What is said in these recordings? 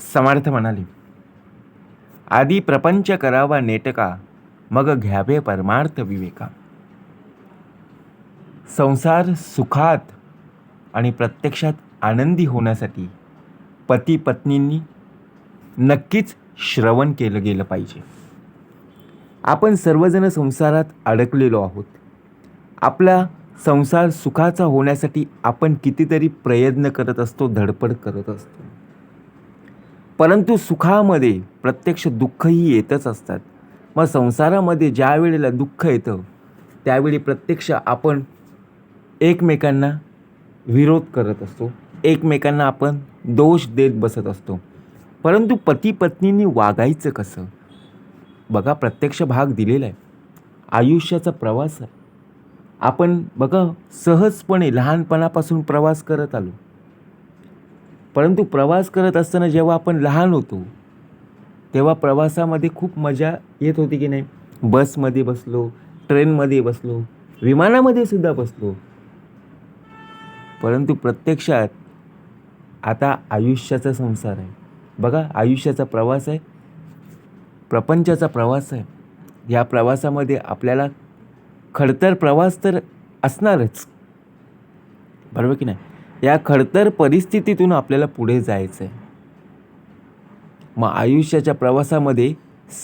समर्थ म्हणाले आधी प्रपंच करावा नेटका मग घ्यावे परमार्थ विवेका. संसार सुखात आणि प्रत्यक्षात आनंदी होण्यासाठी पती पत्नींनी नक्कीच श्रवण केलं गेलं पाहिजे. आपण सर्वजण संसारात अडकलेलो आहोत. आपला संसार सुखाचा होण्यासाठी आपण कितीतरी प्रयत्न करत असतो धडपड करत असतो. परंतु सुखामध्ये प्रत्यक्ष दुःखही येतच असतात. मग संसारामध्ये ज्या वेळेला दुःख येतं त्यावेळी प्रत्यक्ष आपण एकमेकांना विरोध करत असतो. एकमेकांना आपण दोष देत बसत असतो. परंतु पती पत्नींनी वागायचं कसं? बघा प्रत्यक्ष भाग दिलेला आहे. आयुष्याचा प्रवास आहे. आपण बघा सहजपणे लहानपणापासून प्रवास करत आलो. परंतु प्रवास करत असताना जेव्हा आपण लहान होतो तेव्हा प्रवासामध्ये खूप मजा येत होती की नाही? बसमध्ये बसलो ट्रेनमध्ये बसलो विमानामध्ये सुद्धा बसलो. परंतु प्रत्यक्षात आता आयुष्याचा संसार आहे. बघा आयुष्याचा प्रवास आहे प्रपंचाचा प्रवास आहे. या प्रवासामध्ये आपल्याला खडतर प्रवास तर असणारच. बरोबर की नाही? या खडतर परिस्थितीतून आपल्याला पुढे जायचं आहे मग आयुष्याच्या प्रवासामध्ये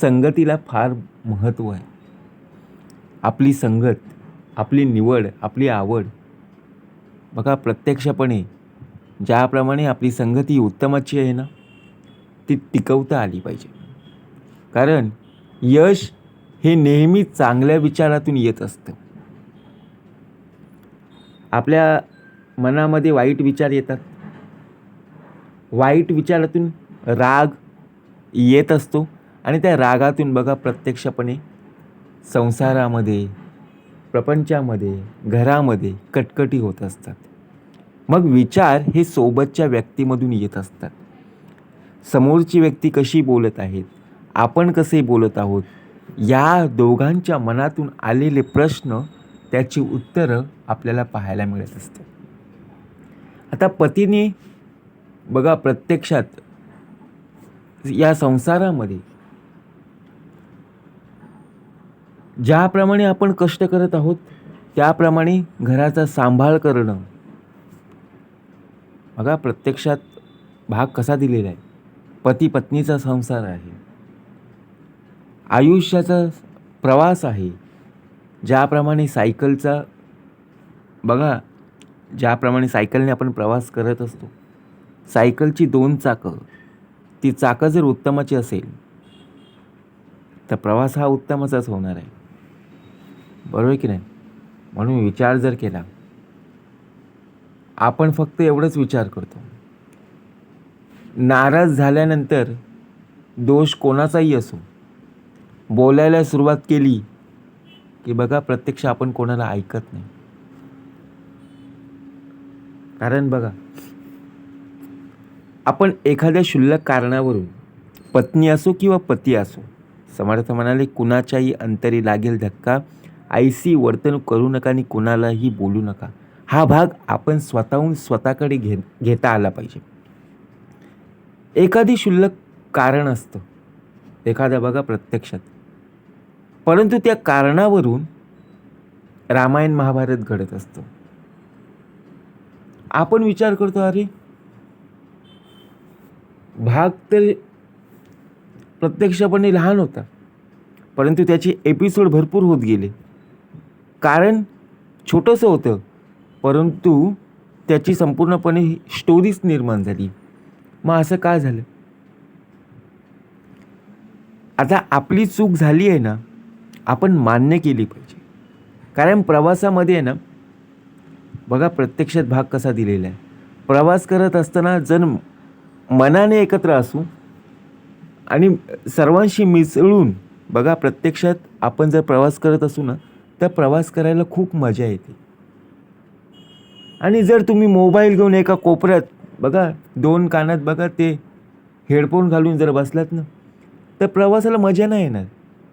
संगतीला फार महत्त्व आहे. आपली संगत आपली निवड आपली आवड बघा प्रत्यक्षपणे ज्याप्रमाणे आपली संगती उत्तमाची आहे ना ती टिकवता आली पाहिजे. कारण यश हे नेहमी चांगल्या विचारातून येत असतं. आपल्या मनामध्ये वाईट विचार येतात. वाईट विचारातून राग येत असतो आणि त्या रागातून बघा प्रत्यक्षपणे संसारामध्ये प्रपंचामध्ये घरामध्ये कटकटी होत असतात. मग विचार हे सोबतच्या व्यक्तीमधून येत असतात. समोरची व्यक्ती कशी बोलत आहेत आपण कसे बोलत आहोत या दोघांच्या मनातून आलेले प्रश्न त्याची उत्तरं आपल्याला पाहायला मिळत असतात. आता पतीने बघा प्रत्यक्षात या संसारामध्ये ज्याप्रमाणे आपण कष्ट करत आहोत त्याप्रमाणे घराचा सांभाळ करणं. बघा प्रत्यक्षात भाग कसा दिलेला आहे. पती पत्नीचा संसार आहे. आयुष्याचा प्रवास आहे. ज्याप्रमाणे सायकलचा बघा ज्याप्रमाणे सायकलने आपण प्रवास करत असतो सायकलची दोन चाकं ती चाकं जर उत्तमाची असेल तर प्रवास हा उत्तमाचाच होणार आहे. बरोबर की नाही? म्हणून विचार जर केला आपण फक्त एवढंच विचार करतो. नाराज झाल्यानंतर दोष कोणाचाही असो बोलायला सुरुवात केली की बघा प्रत्यक्ष आपण कोणाला ऐकत नाही. कारण बघा आपण एखाद्या क्षुल्लक कारणावरून पत्नी असो किंवा पती असो समर्थ म्हणाले कुणाच्याही अंतरी लागेल धक्का आईसी वर्तणूक करू नका आणि कुणालाही बोलू नका. हा भाग आपण स्वतःहून स्वतःकडे घे घेता आला पाहिजे. एखादी क्षुल्लक कारण असतं. एखाद्या बघा प्रत्यक्षात. परंतु त्या कारणावरून रामायण महाभारत घडत असतं. आपण विचार करतो अरे भाग तर प्रत्यक्षपणे लहान होता परंतु त्याचे एपिसोड भरपूर होत गेले. कारण छोटंसं होतं परंतु त्याची संपूर्णपणे स्टोरीच निर्माण झाली. मग असं काय झालं? आता आपली चूक झाली आहे ना आपण मान्य केली पाहिजे. कारण प्रवासामध्ये आहे ना बघा प्रत्यक्षात भाग कसा दिलेला आहे. प्रवास करत असताना जर मनाने एकत्र असू आणि सर्वांशी मिसळून बघा प्रत्यक्षात आपण जर प्रवास करत असू ना तर प्रवास करायला खूप मजा येते. आणि जर तुम्ही मोबाईल घेऊन एका कोपऱ्यात बघा दोन कानात बघा ते हेडफोन घालून जर बसलात ना तर प्रवासाला मजा नाही येणार.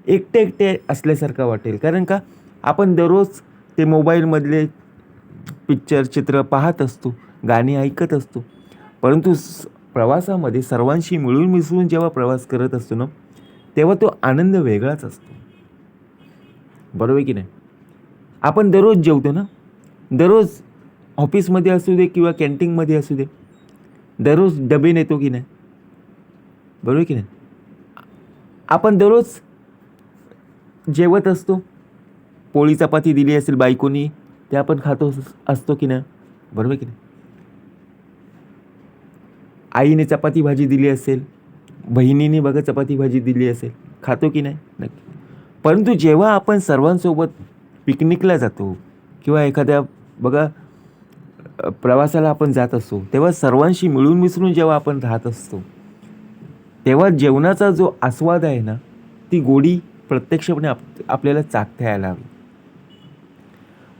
एकटे एकटे असल्यासारखं वाटेल. कारण का? आपण दररोज ते मोबाईलमधले पिक्चर चित्र पाहत असतो गाणी ऐकत असतो. परंतु स प्रवासामध्ये सर्वांशी मिळून मिसळून जेव्हा प्रवास करत असतो ना तेव्हा तो आनंद वेगळाच असतो. बरोबर की नाही? आपण दररोज जेवतो ना? दररोज ऑफिसमध्ये असू दे किंवा कॅन्टीनमध्ये असू दे दररोज डबे नेतो की नाही? बरोबर की नाही? आपण दररोज जेवत असतो पोळी चपाती दिली असेल बायकोनी ते आपण खातो अस- असतो की नाही? बरोबर की नाही? आईने चपाती भाजी दिली असेल बहिणीने बघा चपाती भाजी दिली असेल खातो की नाही? नक्की. परंतु जेव्हा आपण सर्वांसोबत पिकनिकला जातो किंवा एखाद्या बघा प्रवासाला आपण जात असतो तेव्हा सर्वांशी मिळून मिसळून जेव्हा आपण राहत असतो तेव्हा जेवणाचा जो आस्वाद आहे ना ती गोडी प्रत्यक्षपणे आप आपल्याला चाखता यायला हवी.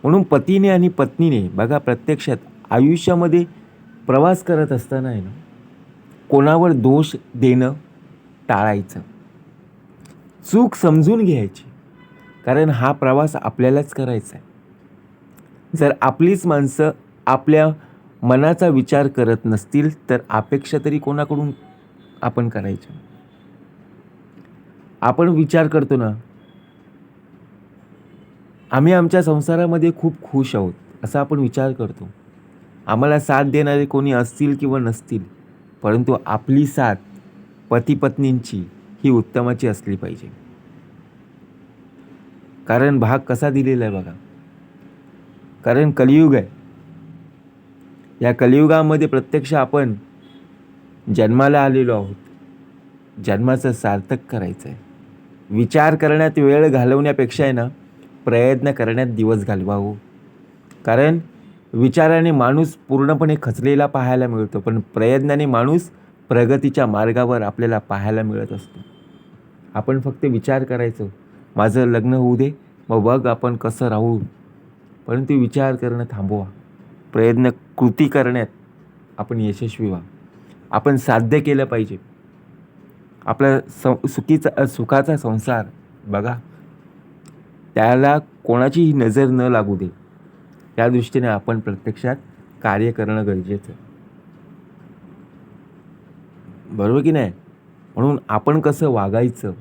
म्हणून पतीने आणि पत्नीने बघा प्रत्यक्षात आयुष्यामध्ये प्रवास करत असताना आहे ना कोणावर दोष देणं टाळायचं. चूक समजून घ्यायची. कारण हा प्रवास आपल्यालाच करायचा आहे. जर आपलीच माणसं आपल्या मनाचा विचार करत नसतील तर अपेक्षा तरी कोणाकडून आपण करायच्या? आपण विचार करतो ना आम्ही आमच्या संसारामध्ये खूप खुश आहोत असा आपण विचार करतो. आम्हाला साथ देणारे कोणी असतील किंवा नसतील परंतु आपली साथ पती पत्नींची ही उत्तमाची असली पाहिजे. कारण भाग कसा दिलेला आहे बघा. कारण कलियुग आहे. या कलियुगामध्ये प्रत्यक्ष आपण जन्माला आलेलो आहोत. जन्माचं सार्थक करायचं आहे विचार करण्यात वेळ घालवण्यापेक्षा आहे ना प्रयत्न करण्यात दिवस घालवावो. कारण विचाराने माणूस पूर्णपणे खचलेला पाहायला मिळतो पण प्रयत्नाने माणूस प्रगतीच्या मार्गावर आपल्याला पाहायला मिळत असतो. आपण फक्त विचार करायचो माझं लग्न होऊ दे मग बघ आपण कसं राहू. परंतु विचार करणं थांबवा. प्रयत्न कृती करण्यात आपण यशस्वी व्हा. आपण साध्य केलं पाहिजे. आपला स सुखीचा सुखाचा संसार बघा. त्याला कोणाचीही नजर न लागू दे. या दृष्टीने आपण प्रत्यक्षात कार्य करणं गरजेचं आहे. बरोबर की नाही? म्हणून आपण कसं वागायचं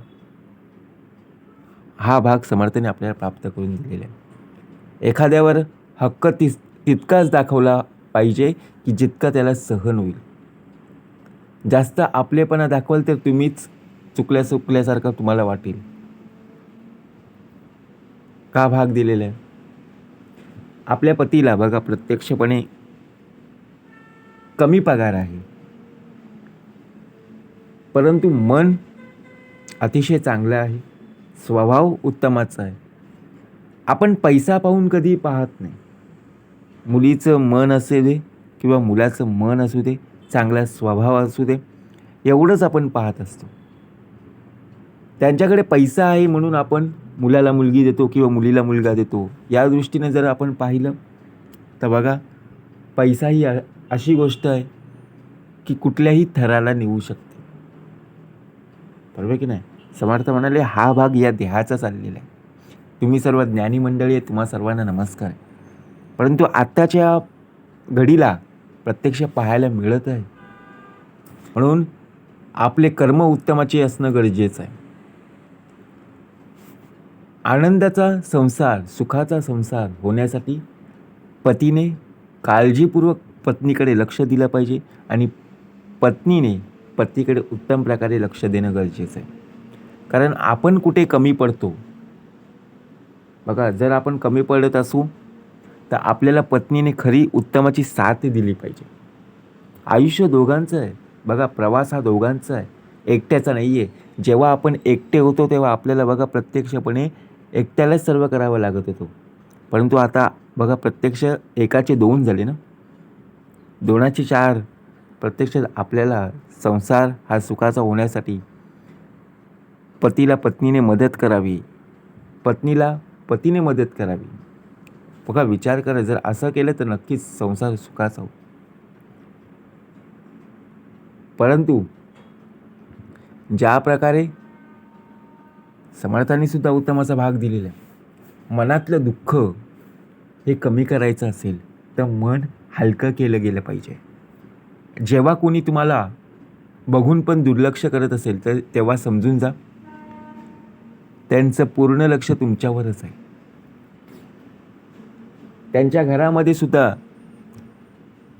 हा भाग समर्थाने आपल्याला प्राप्त करून दिलेला आहे. एखाद्यावर हक्क तिस तितकाच दाखवला पाहिजे की जितका त्याला सहन होईल. जास्त आपलेपणा दाखवाल तर तुम्हीच चुकल्या चुकल्यासारखं तुम्हाला वाटेल. का भाग दिलेला आहे? आपल्या पतीला बघा प्रत्यक्षपणे कमी पगार आहे. परंतु मन अतिशय चांगलं आहे. स्वभाव उत्तमाचा आहे. आपण पैसा पाहून कधी पाहत नाही. मुलीचं मन असू दे किंवा मुलाचं मन असू दे चांगला स्वभाव असू दे एवढंच आपण पाहत असतो. त्यांच्याकडे पैसा आहे म्हणून आपण मुलाला मुलगी देतो किंवा मुलीला मुलगा देतो या दृष्टीने जर आपण पाहिलं तर बघा पैसा ही अशी गोष्ट आहे की कुठल्याही थराला नेऊ शकते. बरोबर की नाही? समर्थ म्हणाले हा भाग या देहाचा चाललेला आहे. तुम्ही सर्व ज्ञानी मंडळी आहे तुम्हा सर्वांना नमस्कार आहे. परंतु आत्ताच्या घडीला प्रत्यक्ष पाहायला मिळत आहे. म्हणून आपले कर्म उत्तमाचे असणं गरजेचं आहे. आनंदाचा संसार सुखाचा संसार होण्यासाठी पतीने काळजीपूर्वक पत्नीकडे लक्ष दिलं पाहिजे आणि पत्नीने पतीकडे उत्तम प्रकारे लक्ष देणं गरजेचं आहे. कारण आपण कुठे कमी पडतो बघा जर आपण कमी पडत असू तर आपल्याला पत्नीने खरी उत्तमाची साथ दिली पाहिजे. आयुष्य दोघांचं आहे. बघा प्रवास हा दोघांचा आहे. एकट्याचा नाही आहे जेव्हा आपण एकटे होतो तेव्हा आपल्याला बघा प्रत्यक्षपणे एकट्यालाच सर्व करावं लागत होतं. परंतु आता बघा प्रत्यक्ष एकाचे दोन झाले ना? दोनाचे चार प्रत्यक्ष आपल्याला संसार हा सुखाचा होण्यासाठी पतीला पत्नीने मदत करावी. पत्नीला पतीने मदत करावी. बघा विचार करा जर असं केलं तर नक्कीच संसार सुखाचा हो परंतु ज्या प्रकारे समर्थांनी सुद्धा उत्तमाचा भाग दिलेला आहे. मनातलं दुःख हे कमी करायचं असेल तर मन हलकं केलं गेलं पाहिजे. जेव्हा कोणी तुम्हाला बघून पण दुर्लक्ष करत असेल तर तेव्हा समजून जा. त्यांचं पूर्ण लक्ष तुमच्यावरच आहे. त्यांच्या घरामध्ये सुद्धा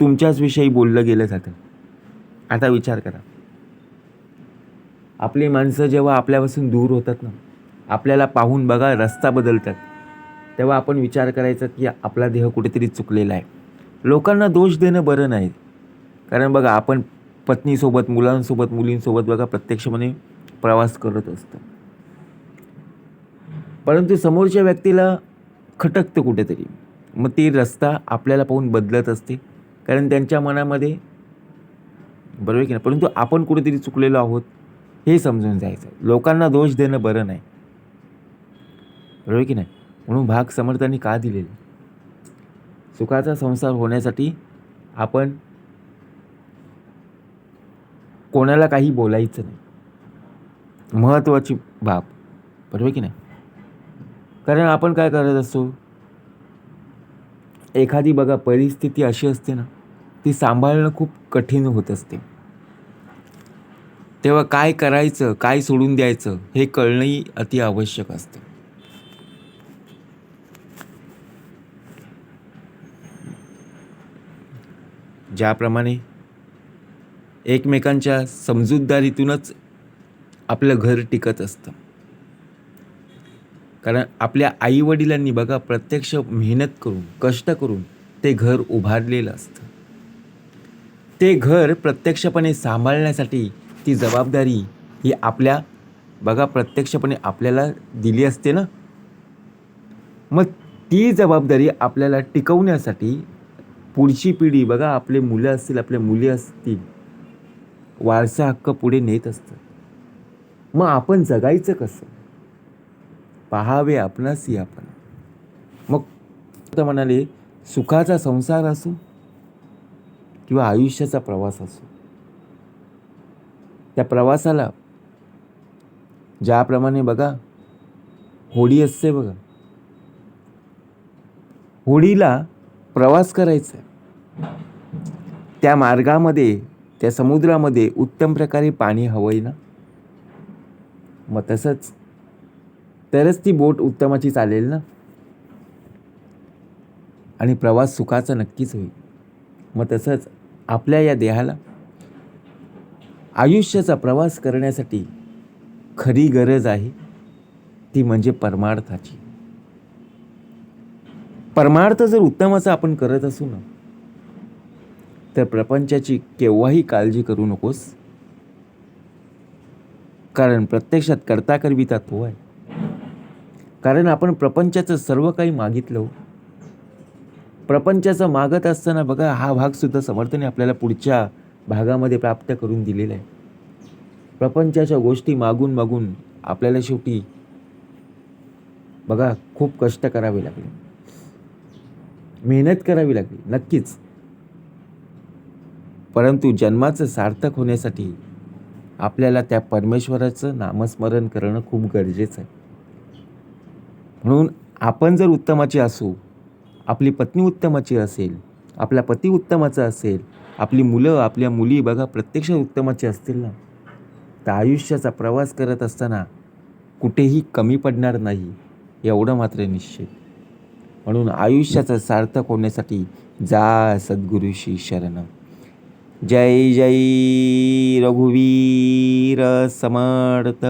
तुमच्याच विषयी बोललं गेलं जातं. आता विचार करा. आपली माणसं जेव्हा आपल्यापासून दूर होतात ना आपल्याला पाहून बघा रस्ता बदलतात. तेव्हा आपण विचार करायचा की आपला देह कुठेतरी चुकलेला आहे. लोकांना दोष देणं बरं नाही. कारण बघा आपण पत्नीसोबत मुलांसोबत मुलींसोबत बघा प्रत्यक्षपणे प्रवास करत असतो. परंतु समोरच्या व्यक्तीला खटकतं कुठेतरी. मग ती रस्ता आपल्याला पाहून बदलत असते. कारण त्यांच्या मनामध्ये बरोबर आहे की नाही? परंतु आपण कुठेतरी चुकलेलो आहोत. हे समजून जायचं. लोकांना दोष देणं बरं नाही. बरोबर आहे की नाही? म्हणून भाग समर्थांनी का दिलेले? सुखाचा संसार होण्यासाठी आपण कोणाला काही बोलायचं नाही. महत्त्वाची बाब. बरोबर की नाही? कारण आपण काय करत असतो? एखादी बघा परिस्थिती अशी असते ना ती सांभाळणं खूप कठीण होत असते. तेव्हा काय करायचं काय सोडून द्यायचं हे कळणंही अति आवश्यक असतं. ज्याप्रमाणे एकमेकांच्या समजूतदारीतूनच आपलं घर टिकत असतं. कारण आपल्या आईवडिलांनी बघा प्रत्यक्ष मेहनत करून कष्ट करून ते घर उभारलेलं असतं. ते घर प्रत्यक्षपणे सांभाळण्यासाठी ती जबाबदारी ही आपल्या बघा प्रत्यक्षपणे आपल्याला दिली असते ना? मग ती जबाबदारी आपल्याला टिकवण्यासाठी पुढची पिढी बघा आपले मुलं असतील आपल्या मुली असतील वारसा हक्क पुढे नेत असतं मग आपण जगायचं कसं? पहावे आपणासी आपण. मग तर म्हणाले सुखाचा संसार असो किंवा आयुष्याचा प्रवास असो. त्या प्रवासाला. ज्याप्रमाणे बघा होडी असते बघा. होडीला प्रवास करायचा आहे. त्या मार्गामध्ये त्या समुद्रामध्ये उत्तम प्रकारे पाणी हवंय ना? मग तसंच तरच ती बोट उत्तमाची चालेल ना? आणि प्रवास सुखाचा नक्कीच होईल. मग तसंच आपल्या या देहाला आयुष्याचा प्रवास करण्यासाठी खरी गरज आहे ती म्हणजे परमार्थाची. परमार्थ जर उत्तमाचा आपण करत असू ना तर प्रपंचाची केव्हाही काळजी करू नकोस. कारण प्रत्यक्षात करता करविता तो आहे. कारण आपण प्रपंचाचं सर्व काही मागितलं हो. प्रपंचाचं मागत असताना बघा हा भाग सुद्धा समर्थने आपल्याला पुढच्या भागामध्ये प्राप्त करून दिलेलं आहे. प्रपंचाच्या गोष्टी मागून मागून आपल्याला शेवटी बघा खूप कष्ट करावे लागले. मेहनत करावी लागली नक्कीच. परंतु जन्माचं सार्थक होण्यासाठी आपल्याला त्या परमेश्वराचं नामस्मरण करणं खूप गरजेचं आहे. म्हणून आपण जर उत्तमाची असू आपली पत्नी उत्तमाची असेल आपला पती उत्तमाचा असेल आपली मुलं आपल्या मुली बघा प्रत्यक्ष उत्तमाची असतील ना. तर आयुष्याचा प्रवास करत असताना कुठेही कमी पडणार नाही एवढं मात्र निश्चित. म्हणून आयुष्याचा सार्थक होण्यासाठी जा सद्गुरुशी शरण. जय जय रघुवीर समर्थ.